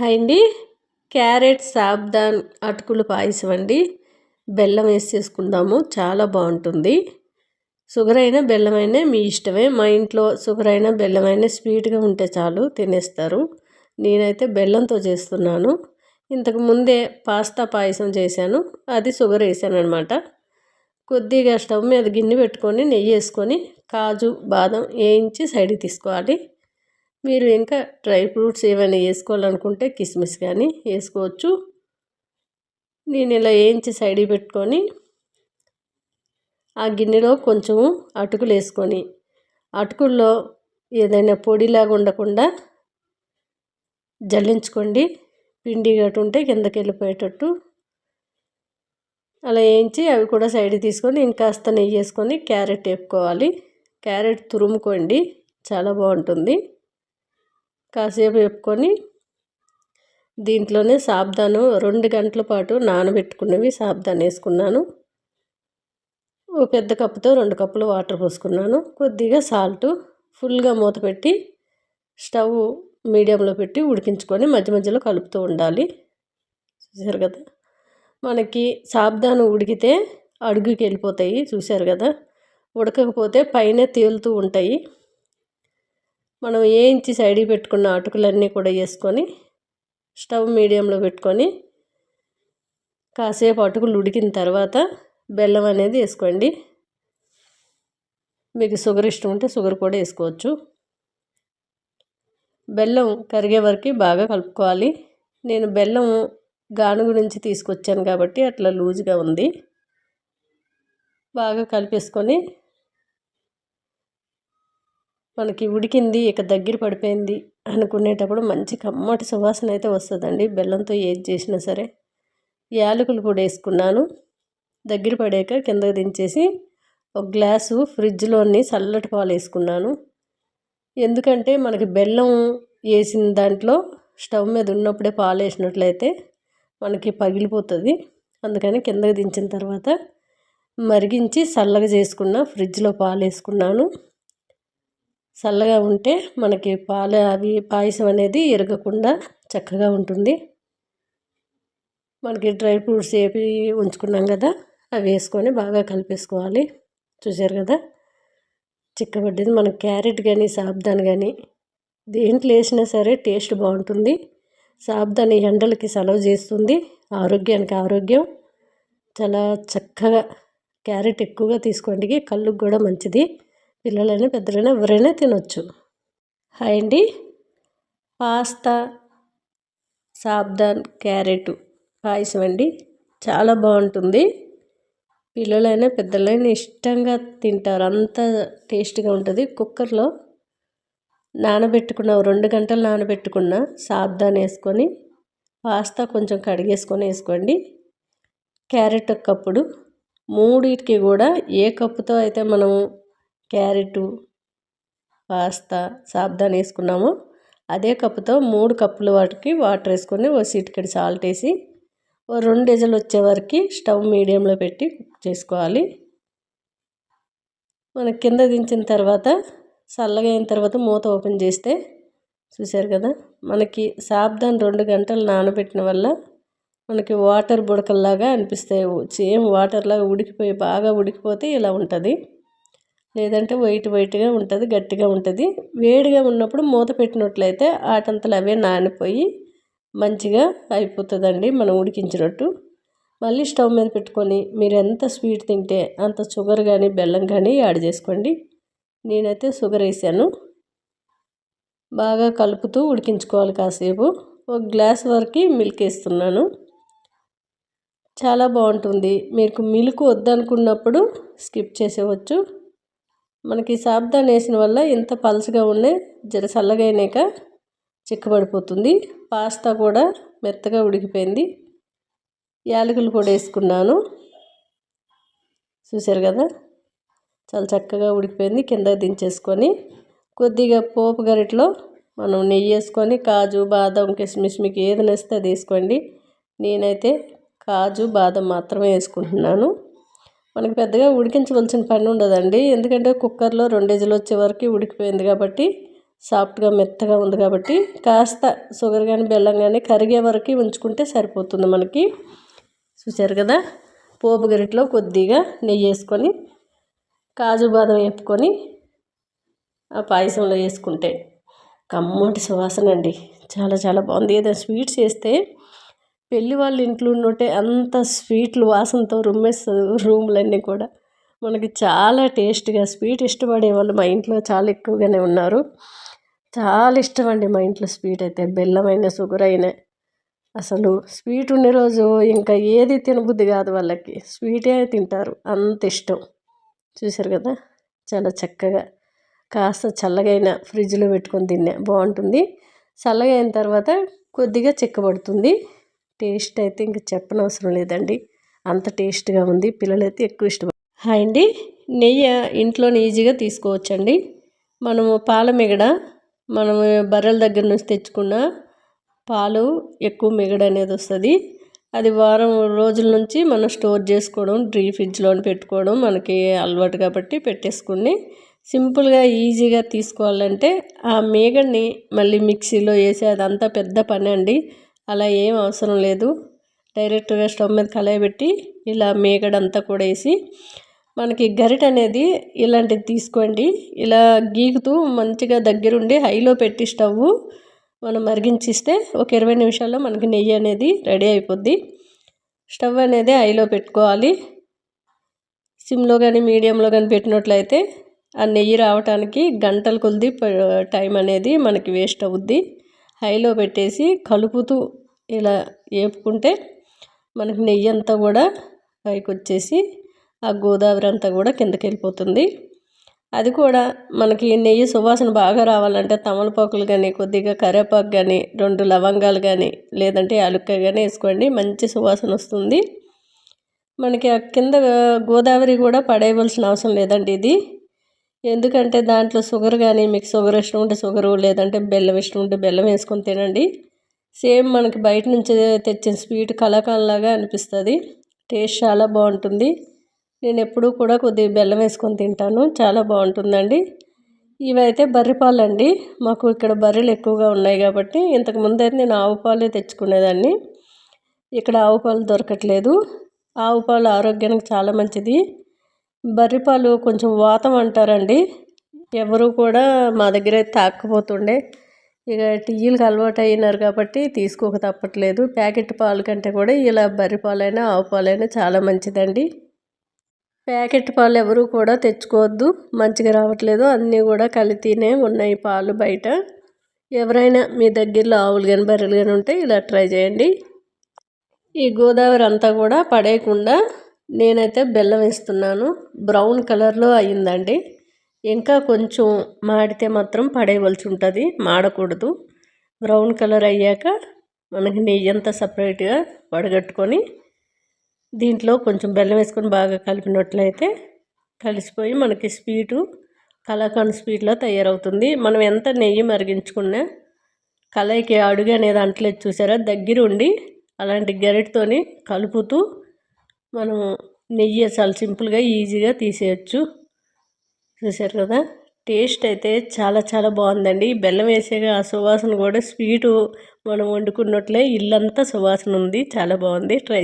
Hi అండి. Carrot sabudana అటుకులు పాయసం అండి. బెల్లం వేసి చేసుకుందాము చాలా బాగుంటుంది. షుగర్ అయినా బెల్లం అయినా మీ ఇష్టమే. మా ఇంట్లో షుగర్ అయినా బెల్లం అయినా స్వీట్గా ఉంటే చాలు తినేస్తారు. నేనైతే బెల్లంతో చేస్తున్నాను. ఇంతకు ముందే పాస్తా పాయసం చేశాను. అది షుగర్ వేసాను అనమాట కొద్దిగా స్టవ్ మీద గిన్నె పెట్టుకొని నెయ్యి వేసుకొని కాజు బాదం వేయించి సైడ్కి తీసుకోవాలి. మీరు ఇంకా డ్రై ఫ్రూట్స్ ఏమైనా వేసుకోవాలనుకుంటే కిస్మిస్ కానీ వేసుకోవచ్చు. నేను ఇలా వేయించి సైడ్ పెట్టుకొని ఆ గిన్నెలో కొంచెము అటుకులు వేసుకొని అటుకుల్లో ఏదైనా పొడిలాగా ఉండకుండా జల్లించుకోండి. పిండి గట్టు ఉంటే కిందకి వెళ్ళిపోయేటట్టు. అలా వేయించి అవి కూడా సైడ్ తీసుకొని ఇంకాస్త నెయ్యి వేసుకొని క్యారెట్ వేపుకోవాలి. క్యారెట్ తురుముకోండి. చాలా బాగుంటుంది. కాసేపు వేపుకొని దీంట్లోనే సాబ్దాను రెండు గంటల పాటు నానబెట్టుకున్నవి సాబ్దాన్ వేసుకున్నాను. ఓ పెద్ద కప్పుతో రెండు కప్పులు వాటర్ పోసుకున్నాను. కొద్దిగా సాల్ట్ ఫుల్గా మూత పెట్టి స్టవ్ మీడియంలో పెట్టి ఉడికించుకొని మధ్య మధ్యలో కలుపుతూ ఉండాలి. చూసారు కదా? మనకి సాబ్దాను ఉడికితే అడుగుకి వెళ్ళిపోతాయి. చూసారు కదా? ఉడకకపోతే పైన తేలుతూ ఉంటాయి. మనం వేయించి సైడ్కి పెట్టుకున్న అటుకులన్నీ కూడా వేసుకొని స్టవ్ మీడియంలో పెట్టుకొని కాసేపు అటుకులు ఉడికిన తర్వాత బెల్లం అనేది వేసుకోండి. మీకు షుగర్ ఇష్టం ఉంటే షుగర్ కూడా వేసుకోవచ్చు. బెల్లం కరిగే వరకు బాగా కలుపుకోవాలి. నేను బెల్లం గానుగు నుంచి తీసుకొచ్చాను కాబట్టి అట్లా లూజ్గా ఉంది. బాగా కలిపేసుకొని మనకి ఉడికింది ఇక దగ్గర పడిపోయింది అనుకునేటప్పుడు మంచి కమ్మటి సువాసన అయితే వస్తుందండి. బెల్లంతో ఏది చేసినా సరే. యాలకులు కూడా వేసుకున్నాను. దగ్గర పడాక కిందకు దించేసి ఒక గ్లాసు ఫ్రిడ్జ్లోని చల్లటి పాలు వేసుకున్నాను. ఎందుకంటే మనకి బెల్లం వేసిన దాంట్లో స్టవ్ మీద ఉన్నప్పుడే పాలు వేసినట్లయితే మనకి పగిలిపోతుంది. అందుకని కిందకు దించిన తర్వాత మరిగించి చల్లగా చేసుకున్న ఫ్రిడ్జ్లో పాలు వేసుకున్నాను. చల్లగా ఉంటే మనకి పాలు అవి పాయసం అనేది ఎరగకుండా చక్కగా ఉంటుంది. మనకి డ్రై ఫ్రూట్స్ ఏవి ఉంచుకున్నాం కదా అవి వేసుకొని బాగా కలిపేసుకోవాలి. చూసారు కదా? చిక్కబడ్డది. మనకి క్యారెట్ కానీ సాబ్దాన్ కానీ దేంట్లో వేసినా సరే టేస్ట్ బాగుంటుంది. సాబ్దాని ఎండలకి సెలవు చేస్తుంది. ఆరోగ్యానికి ఆరోగ్యం. చాలా చక్కగా క్యారెట్ ఎక్కువగా తీసుకోండి కళ్ళుకు కూడా మంచిది. పిల్లలైనా పెద్దలైనా ఎవరైనా తినొచ్చు. హాయ్ అండి. పాస్తా సాబ్దాన్ క్యారెట్ పాయసం అండి. చాలా బాగుంటుంది. పిల్లలైనా పెద్దలైనా ఇష్టంగా తింటారు. అంత టేస్ట్గా ఉంటుంది. కుక్కర్లో నానబెట్టుకున్న రెండు గంటలు నానబెట్టుకున్న సాబ్దాన్ వేసుకొని పాస్తా కొంచెం కడిగేసుకొని వేసుకోండి. క్యారెట్ ఒక కప్పుడు. మూడింటికి కూడా ఏ కప్పుతో అయితే మనం క్యారెటు పాస్తా సాబ్దాన్ వేసుకున్నాము. అదే కప్పుతో మూడు కప్పుల వాటికి వాటర్ వేసుకొని ఓ సిటికెడు సాల్ట్ వేసి ఓ రెండు డజన్లు వచ్చే వరకు స్టవ్ మీడియంలో పెట్టి కుక్ చేసుకోవాలి. మన కింద దించిన తర్వాత చల్లగా అయిన తర్వాత మూత ఓపెన్ చేస్తే చూశారు కదా మనకి సాబ్దాన్ రెండు గంటలు నానబెట్టిన వల్ల మనకి వాటర్ బుడకల్లాగా అనిపిస్తాయి. సేమ్ వాటర్లాగా ఉడికిపోయి బాగా ఉడికిపోతే ఇలా ఉంటుంది. లేదంటే వైట్ వైట్గా ఉంటుంది గట్టిగా ఉంటుంది. వేడిగా ఉన్నప్పుడు మూత పెట్టినట్లయితే ఆటంతలు అవే నానిపోయి మంచిగా అయిపోతుందండి మనం ఉడికించినట్టు. మళ్ళీ స్టవ్ మీద పెట్టుకొని మీరు ఎంత స్వీట్ తింటే అంత షుగర్ కానీ బెల్లం కానీ యాడ్ చేసుకోండి. నేనైతే షుగర్ వేసాను. బాగా కలుపుతూ ఉడికించుకోవాలి కాసేపు. ఒక గ్లాస్ వరకు మిల్క్ వేస్తున్నాను. చాలా బాగుంటుంది. మీకు మిల్క్ వద్దనుకున్నప్పుడు స్కిప్ చేసేవచ్చు. మనకి సాబ్దాన్ వేసిన వల్ల ఇంత పలుచగా ఉన్నాయి జర చల్లగైనాక చిక్కబడిపోతుంది. పాస్తా కూడా మెత్తగా ఉడికిపోయింది. యాలకులు కూడా వేసుకున్నాను. చూశారు కదా? చాలా చక్కగా ఉడికిపోయింది. కింద దించేసుకొని కొద్దిగా పోపు గరిటలో మనం నెయ్యి వేసుకొని కాజు బాదం కిస్మిస్ మీకు ఏది నచ్చితే అది వేసుకోండి. నేనైతే కాజు బాదం మాత్రమే వేసుకుంటున్నాను. మనకి పెద్దగా ఉడికించవలసిన పని ఉండదండి. ఎందుకంటే కుక్కర్లో రెండు వచ్చే వరకు ఉడికిపోయింది కాబట్టి సాఫ్ట్గా మెత్తగా ఉంది కాబట్టి కాస్త షుగర్ కానీ బెల్లం కానీ కరిగే వరకు ఉంచుకుంటే సరిపోతుంది మనకి. చూసారు కదా? పోపు గరిటలో కొద్దిగా నెయ్యి వేసుకొని కాజు బాదం వేపుకొని ఆ పాయసంలో వేసుకుంటే కమ్మటి సువాసన అండి. చాలా చాలా బాగుంది. ఏదైనా స్వీట్స్ వేస్తే పెళ్ళి వాళ్ళ ఇంట్లో ఉన్నట్టే అంత స్వీట్లు వాసనతో రుమ్మేస్తుంది రూమ్లన్నీ కూడా. మనకి చాలా టేస్ట్గా స్వీట్ ఇష్టపడే వాళ్ళు మా ఇంట్లో చాలా ఎక్కువగానే ఉన్నారు. చాలా ఇష్టం అండి మా ఇంట్లో స్వీట్ అయితే బెల్లమైన షుగర్ అయినా అసలు స్వీట్ ఉండే రోజు ఇంకా ఏది తినబుద్ధి కాదు వాళ్ళకి. స్వీటే తింటారు అంత ఇష్టం. చూసారు కదా చాలా చక్కగా. కాస్త చల్లగైన ఫ్రిడ్జ్లో పెట్టుకొని తిన్నా బాగుంటుంది. చల్లగా అయిన తర్వాత కొద్దిగా చిక్కబడుతుంది టేస్ట్ అయితే ఇంక చెప్పనవసరం లేదండి. అంత టేస్ట్గా ఉంది. పిల్లలైతే ఎక్కువ ఇష్టపడ హాయ్ అండి. నెయ్యి ఇంట్లోనే ఈజీగా తీసుకోవచ్చండి. మనము పాల మిగడ మనము బర్రెల దగ్గర నుంచి తెచ్చుకున్న పాలు ఎక్కువ మిగడ అనేది వస్తుంది. అది వారం రోజుల నుంచి మనం స్టోర్ చేసుకోవడం డ్రీ ఫ్రిడ్జ్లో పెట్టుకోవడం మనకి అలవాటు కాబట్టి పెట్టేసుకుని సింపుల్గా ఈజీగా తీసుకోవాలంటే ఆ మేగడ్ని మళ్ళీ మిక్సీలో వేసి అదంతా పెద్ద పని అండి అలా ఏం అవసరం లేదు. డైరెక్ట్గా స్టవ్ మీద కళాయి పెట్టి ఇలా మేగడంతా కూడా వేసి మనకి గరిట అనేది ఇలాంటిది తీసుకోండి. ఇలా గీకుతూ మంచిగా దగ్గరుండి హైలో పెట్టి స్టవ్ మనం మరిగించిస్తే ఒక ఇరవై నిమిషాల్లో మనకి నెయ్యి అనేది రెడీ అయిపోద్ది. స్టవ్ అనేది హైలో పెట్టుకోవాలి. సిమ్లో కానీ మీడియంలో కానీ పెట్టినట్లయితే ఆ నెయ్యి రావటానికి గంటల కొద్ది టైం అనేది మనకి వేస్ట్ అవుద్ది. హైలో పెట్టేసి కలుపుతూ ఇలా వేపుకుంటే మనకి నెయ్యి అంతా కూడా పైకి వచ్చేసి ఆ గోదావరి అంతా కూడా కిందకి వెళ్ళిపోతుంది అది కూడా మనకి నెయ్యి సువాసన బాగా రావాలంటే తమలపాకులు కానీ కొద్దిగా కరివేపాకు కానీ రెండు లవంగాలు కానీ లేదంటే యాలక్కాయ కానీ వేసుకోండి మంచి సువాసన వస్తుంది. మనకి ఆ కింద గోదావరి కూడా పడేయవలసిన అవసరం లేదండి ఇది. ఎందుకంటే దాంట్లో షుగర్ కానీ మీకు షుగర్ ఇష్టం ఉంటే షుగరు లేదంటే బెల్లం ఇష్టం ఉంటే బెల్లం వేసుకొని తినండి. సేమ్ మనకి బయట నుంచి తెచ్చిన స్వీట్ కలాకాలాగా అనిపిస్తుంది. టేస్ట్ చాలా బాగుంటుంది. నేను ఎప్పుడూ కూడా కొద్దిగా బెల్లం వేసుకొని తింటాను. చాలా బాగుంటుందండి. ఇవైతే బర్రె పాలు అండి మాకు ఇక్కడ బర్రెలు ఎక్కువగా ఉన్నాయి కాబట్టి ఇంతకుముందు అయితే నేను ఆవు పాలే తెచ్చుకునేదాన్ని. ఇక్కడ ఆవు పాలు దొరకట్లేదు. ఆవు పాలు ఆరోగ్యానికి చాలా మంచిది. బర్రెపాలు కొంచెం వాతం అంటారండి. ఎవరు కూడా మా దగ్గర తాకపోతుండే. ఇక టీలకు అలవాటు అయినారు కాబట్టి తీసుకోక తప్పట్లేదు ప్యాకెట్ పాలు కంటే కూడా ఇలా బర్రె పాలైనా ఆవు పాలైనా చాలా మంచిదండి. ప్యాకెట్ పాలు ఎవరు కూడా తెచ్చుకోవద్దు. మంచిగా రావట్లేదు. అన్నీ కూడా కలితీనే ఉన్నాయి పాలు బయట. ఎవరైనా మీ దగ్గరలో ఆవులు కానీ బర్రెలు కానీ ఉంటే ఇలా ట్రై చేయండి. ఈ గోదావరి అంతా కూడా పడేయకుండా నేనైతే బెల్లం వేస్తున్నాను. బ్రౌన్ కలర్లో అయ్యిందండి. ఇంకా కొంచెం మాడితే మాత్రం పడేయవలసి ఉంటుంది. మాడకూడదు. బ్రౌన్ కలర్ అయ్యాక మనకి నెయ్యి అంతా సపరేట్గా వడగట్టుకొని దీంట్లో కొంచెం బెల్లం వేసుకొని బాగా కలిపినట్లయితే కలిసిపోయి మనకి స్వీటు కలాకండ్ స్వీట్లా తయారవుతుంది. మనం ఎంత నెయ్యి మరిగించుకున్నా కళాయికి అడుగు అనేది అంటలేదు చూసారా? దగ్గర ఉండి అలాంటి గరిటతోని కలుపుతూ మనం నెయ్యి చాలా సింపుల్గా ఈజీగా తీసేయచ్చు. చూసారు కదా? టేస్ట్ అయితే చాలా చాలా బాగుందండి. బెల్లం వేసేగా ఆ సువాసన కూడా స్వీటు మనం వండుకున్నట్లే ఇల్లంతా సువాసన ఉంది. చాలా బాగుంది. ట్రై